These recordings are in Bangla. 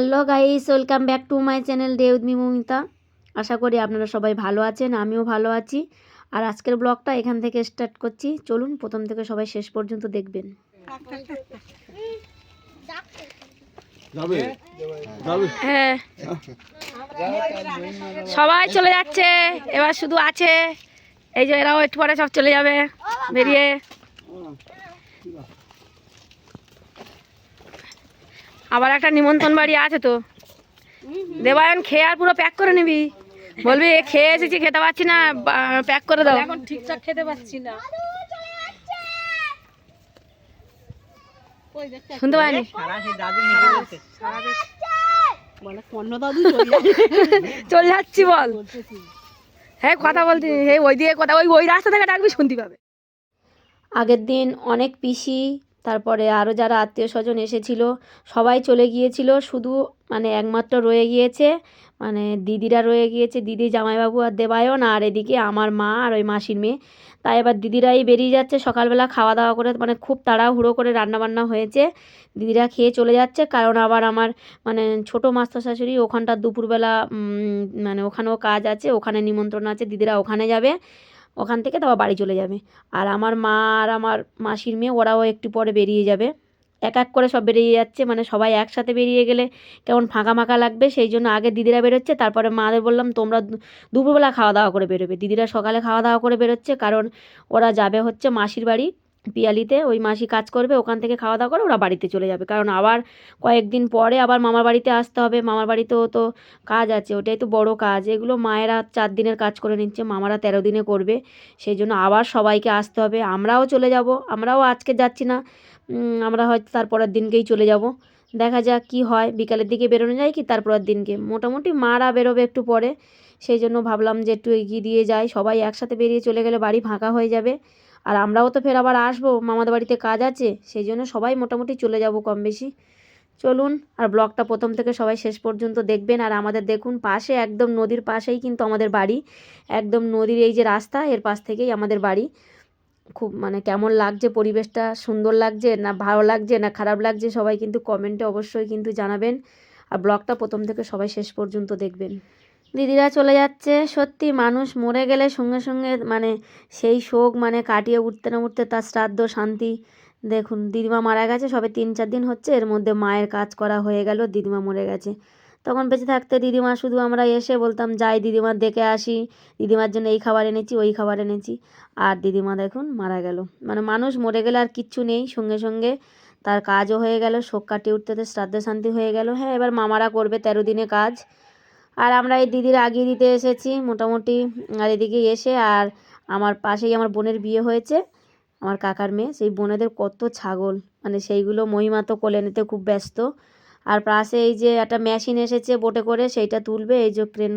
Hello guys welcome back to my channel day with me Mamita. আশা করি আপনারা সবাই ভালো আছেন আমিও ভালো আছি। আর আজকের ব্লগটা এখান থেকে স্টার্ট করছি। চলুন প্রথম থেকে সবাই শেষ পর্যন্ত দেখবেন। হ্যাঁ। সবাই চলে যাচ্ছে। এবার শুধু আছে। এই যে এরাও একটু পরে সব চলে যাবে বেরিয়ে। আবার একটা নিমন্ত্রণ বাড়ি আছে তো। দেবায়ন খেয়ে আর পুরো প্যাক করে নিবি। বলবি খেয়ে এসেছি খেতে পাচ্ছি না প্যাক করে দাও। এখন ঠিকঠাক খেতে পাচ্ছি না। শুনতে পাইনি? কর্ণ দাদু চলে যাচ্ছি। বল। হ্যাঁ কথা বলতে। ওই দিকে কথা ওই ওই রাস্তা থেকে ডাকবি শুনতে পাবে। আগের দিন অনেক পিসি তারপরে আরও যারা আত্মীয় স্বজন এসেছিল, সবাই চলে গিয়েছিল, শুধু মানে একমাত্র রয়ে গিয়েছে মানে দিদিরা রয়ে গিয়েছে, দিদি, জামাইবাবু আর দেবায়ন, আর এদিকে আমার মা আর ওই মাসির মেয়ে। তাই এবার দিদিরাই বেরিয়ে যাচ্ছে, সকালবেলা খাওয়া দাওয়া করে মানে খুব তাড়াহুড়ো করে রান্নাবান্না হয়েছে। দিদিরা খেয়ে চলে যাচ্ছে, কারণ আবার আমার মানে ছোটো মাস্টার শাশুড়ি ওখানটা দুপুরবেলা মানে ওখানেও কাজ আছে, ওখানে নিমন্ত্রণ আছে, দিদিরা ওখানে যাবে। ওখান থেকে তারপর বাড়ি চলে যাবে। আর আমার মা আর আমার মাসির মেয়ে, ওরাও একটু পরে বেরিয়ে যাবে। এক এক করে সব বেরিয়ে যাচ্ছে মানে সবাই একসাথে বেরিয়ে গেলে কেমন ফাঁকা ফাঁকা লাগবে, সেই জন্য আগে দিদিরা বেরোচ্ছে, তারপরে মাদের বললাম, তোমরা দুপুরবেলা খাওয়া দাওয়া করে বেরোবে। দিদিরা সকালে খাওয়া দাওয়া করে বেরোচ্ছে, কারণ ওরা যাবে হচ্ছে মাসির বাড়ি। পিয়ালিতে ওই মাসি কাজ করবে, ওখান থেকে খাওয়া দাওয়া করে ওরা বাড়িতে চলে যাবে। কারণ আবার কয়েকদিন পরে আবার মামার বাড়িতে আসতে হবে, মামার বাড়িতেও তো কাজ আছে, ওটাই তো বড় কাজ। এগুলো মায়েরা চার দিনের কাজ করে নিচ্ছে, মামারা তেরো দিনে করবে, সেই জন্য আবার সবাইকে আসতে হবে। আমরাও চলে যাব, আমরাও আজকে যাচ্ছি না আমরা হয়তো তারপরের দিনকেই চলে যাব। দেখা যাক কি হয়, বিকালের দিকে বেরোনো যায় কি, তারপরের দিনকে। মোটামুটি মারা বেরোবে একটু পরে, সেই জন্য ভাবলাম যে একটু এগিয়ে দিয়ে যাই, সবাই একসাথে বেরিয়ে চলে গেলে বাড়ি ফাঁকা হয়ে যাবে। আর আমরাও তো ফের আবার আসব, মামাদের বাড়িতে কাজ আছে, সেই জন্য সবাই মোটামুটি চলে যাব কম বেশি। চলুন, আর ব্লগটা প্রথম থেকে সবাই শেষ পর্যন্ত দেখবেন, আর আমাদের দেখুন পাশে, একদম নদীর পাশেই কিন্তু আমাদের বাড়ি। একদম নদীর এই যে রাস্তা, এর পাশ থেকেই আমাদের বাড়ি। খুব মানে কেমন লাগছে, পরিবেশটা সুন্দর লাগছে, না ভালো লাগছে, না খারাপ লাগছে, সবাই কিন্তু কমেন্টে অবশ্যই কিন্তু জানাবেন। আর ব্লগটা প্রথম থেকে সবাই শেষ পর্যন্ত দেখবেন। দিদিরা চলে যাচ্ছে। সত্যি মানুষ মরে গেলে সঙ্গে সঙ্গে মানে সেই শোক মানে কাটিয়ে উঠতে না উঠতে তার শ্রাদ্ধ শান্তি। দেখুন, দিদিমা মারা গেছে, সবে তিন চার দিন হচ্ছে, এর মধ্যে মায়ের কাজ করা হয়ে গেল, দিদিমা মরে গেছে। তখন বেঁচে থাকতে দিদিমা শুধু আমরা এসে বলতাম, যাই দিদিমার দেখে আসি, দিদিমার জন্য এই খাবার এনেছি, ওই খাবার এনেছি। আর দিদিমা দেখুন মারা গেল। মানে মানুষ মরে গেলে আর কিচ্ছু নেই, সঙ্গে সঙ্গে তার কাজও হয়ে গেল, শোক কাটিয়ে উঠতে শ্রাদ্ধ শান্তি হয়ে গেল। হ্যাঁ এবার মামারা করবে তেরো দিনে কাজ। আর আমরা এই দিদির আগিয়ে দিতে এসেছি মোটামুটি, আর এদিকে এসে আর আমার পাশেই আমার বোনের বিয়ে হয়েছে, আমার কাকার মেয়ে। সেই বোনেদের কত ছাগল মানে সেইগুলো মহিমা তো কোলে নিতে খুব ব্যস্ত। আর পাশে এই যে একটা মেশিন এসেছে বোটে করে, সেইটা তুলবে, এই যে ক্রেন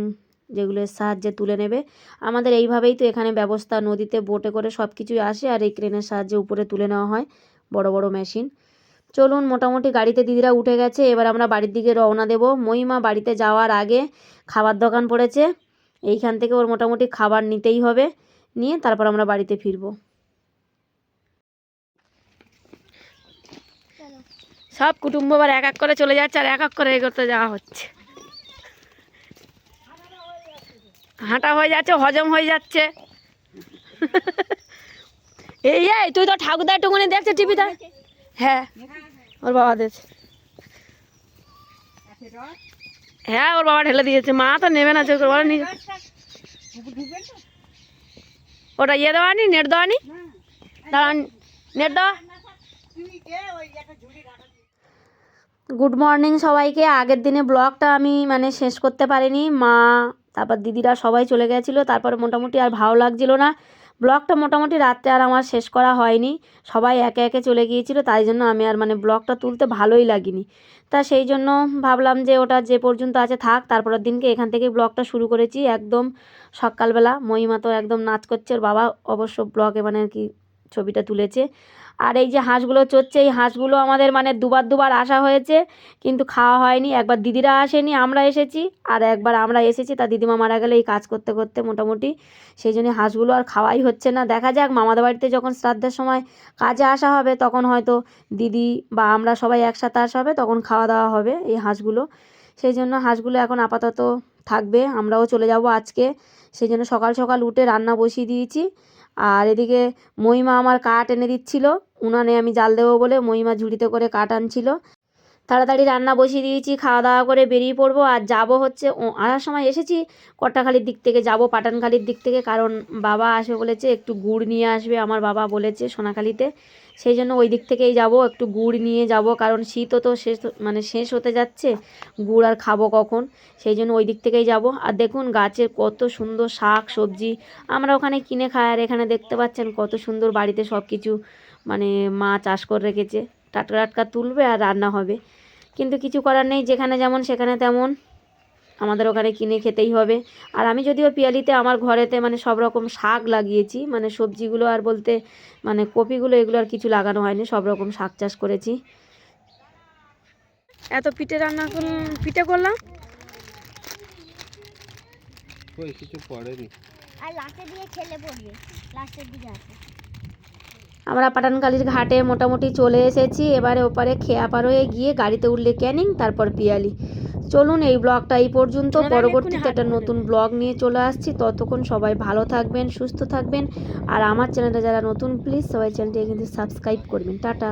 যেগুলোর সাহায্যে তুলে নেবে। আমাদের এইভাবেই তো এখানে ব্যবস্থা, নদীতে বোটে করে সব কিছুই আসে আর এই ক্রেনের সাহায্যে উপরে তুলে নেওয়া হয়, বড় বড় মেশিন। চলুন মোটামুটি গাড়িতে দিদিরা উঠে গেছে, এবার আমরা বাড়ির দিকে রওনা দেব। মহিমা বাড়িতে যাওয়ার আগে খাবার দোকান পড়েছে, এইখান থেকে ওর মোটামুটি খাবার নিতেই হবে। নিয়ে তারপর আমরা বাড়িতে ফিরবো। সব কুটুম্ব আবার এক এক করে চলে যাচ্ছে আর এক এক করে এগোতে যাওয়া হচ্ছে। হাঁটা হয়ে যাচ্ছে, হজম হয়ে যাচ্ছে। এই, তুই তো ঠাকুরদার টুকুনি দেখছে টিভিতে? হ্যাঁ। ওর বাবা দেখছে হ্যাঁ ওর বাবা ঢেলে দিয়েছে। মা তো নেবে না চোখ বলে নিজে ওটা ইয়ে দেওয়া নি? নেট দেওয়া নি? নেট দেওয়া গুড মর্নিং সবাইকে। আগের দিনে ব্লগটা আমি মানে শেষ করতে পারিনি। মা, তারপর দিদিরা সবাই চলে গেছিল। তারপরে মোটামুটি আর ভালো লাগছিল না। ব্লগটা মোটামুটি রাত্রে আর আমার শেষ করা হয়নি। সবাই একে একে চলে গিয়েছিল, তাই জন্য আমি আর মানে ব্লগটা তুলতে ভালোই লাগেনি। তা সেই জন্য ভাবলাম যে ওটা যে পর্যন্ত আছে থাক, তারপরের দিনকে এখান থেকে ব্লগটা শুরু করেছি। একদম সকালবেলা মহিমা তো একদম নাচ করছে, ওর বাবা অবশ্য ব্লগে মানে আর কি ছবিটা তুলেছে। আর এই যে হাঁসগুলো চড়ছে, এই হাঁসগুলো আমাদের মানে দুবার দুবার আসা হয়েছে, কিন্তু খাওয়া হয়নি। একবার দিদিরা আসেনি, আমরা এসেছি, আর একবার আমরা এসেছি, তা দিদিমা মারা গেলে এই কাজ করতে করতে মোটামুটি সেই জন্য হাঁসগুলো আর খাওয়াই হচ্ছে না। দেখা যাক, মামাদের বাড়িতে যখন শ্রাদ্ধের সময় কাজে আসা হবে, তখন হয়তো দিদি বা আমরা সবাই একসাথে আসা হবে, তখন খাওয়া দাওয়া হবে এই হাঁসগুলো। সেই জন্য হাঁসগুলো এখন আপাতত থাকবে, আমরাও চলে যাব আজকে। সেই জন্য সকাল সকাল উঠে রান্না বসিয়ে দিয়েছি। আর এদিকে মহিমা আমার কাঠ এনে দিচ্ছিল। উনানে আমি জাল দেবো বলে মহিমা ঝুড়িতে করে কাঠ আনছিল। তাড়াতাড়ি রান্না বসিয়ে দিয়েছি খাওয়া দাওয়া করে বেরিয়ে পড়ব। আর যাব হচ্ছে আসার সময় এসেছি কট্টাখালির দিক থেকে। যাব পাটানখালির দিক থেকে, কারণ বাবা আসবে বলেছে, একটু গুড় নিয়ে আসবে আমার বাবা বলেছে সোনাখালিতে। সেই জন্য ওই দিক থেকেই যাব, একটু গুড় নিয়ে যাব, কারণ শীতও তো শেষ মানে শেষ হতে যাচ্ছে, গুড় আর খাব কখন? সেই জন্য ওই দিক থেকেই যাব। আর দেখুন গাছের কত সুন্দর শাক, সবজি, আমরা ওখানে কিনে খাই। আর এখানে দেখতে পাচ্ছেন কত সুন্দর বাড়িতে সব কিছু মানে মা চাষ করে রেখেছে। টাটকা টাটকা তুলবে আর রান্না হবে। কিন্তু কিছু করার নেই যেখানে যেমন সেখানে তেমন। আমাদের ওখানে কিনে খেতেই হবে। আর আমি যদিও পিয়ালিতে আমার ঘরেতে মানে সব রকম শাক লাগিয়েছি মানে সবজিগুলো আর বলতে মানে কপিগুলো এগুলো আর কিছু লাগানো হয়নি সব রকম শাক চাষ করেছি। এত পিঠে রান্না করলাম পিঠে করলাম? কিছু পড়েনি। আর লাস্টে দিয়ে খেলে পড়বে লাস্টের দিকে আছে। আমরা পাটানকালির ঘাটে মোটামুটি চলে এসেছি। এবারে ওপারে খেয়া পার হয়ে গিয়ে গাড়িতে উঠলে ক্যানিং তারপর পিয়ালি। চলুন এই ব্লগটা এই পর্যন্ত। পরবর্তীতে একটা নতুন ব্লগ নিয়ে চলে আসছি। ততক্ষণ সবাই ভালো থাকবেন সুস্থ থাকবেন। আর আমার চ্যানেলটা যারা নতুন প্লিজ সবাই চ্যানেলটিকে কিন্তু সাবস্ক্রাইব করবেন। টাটা।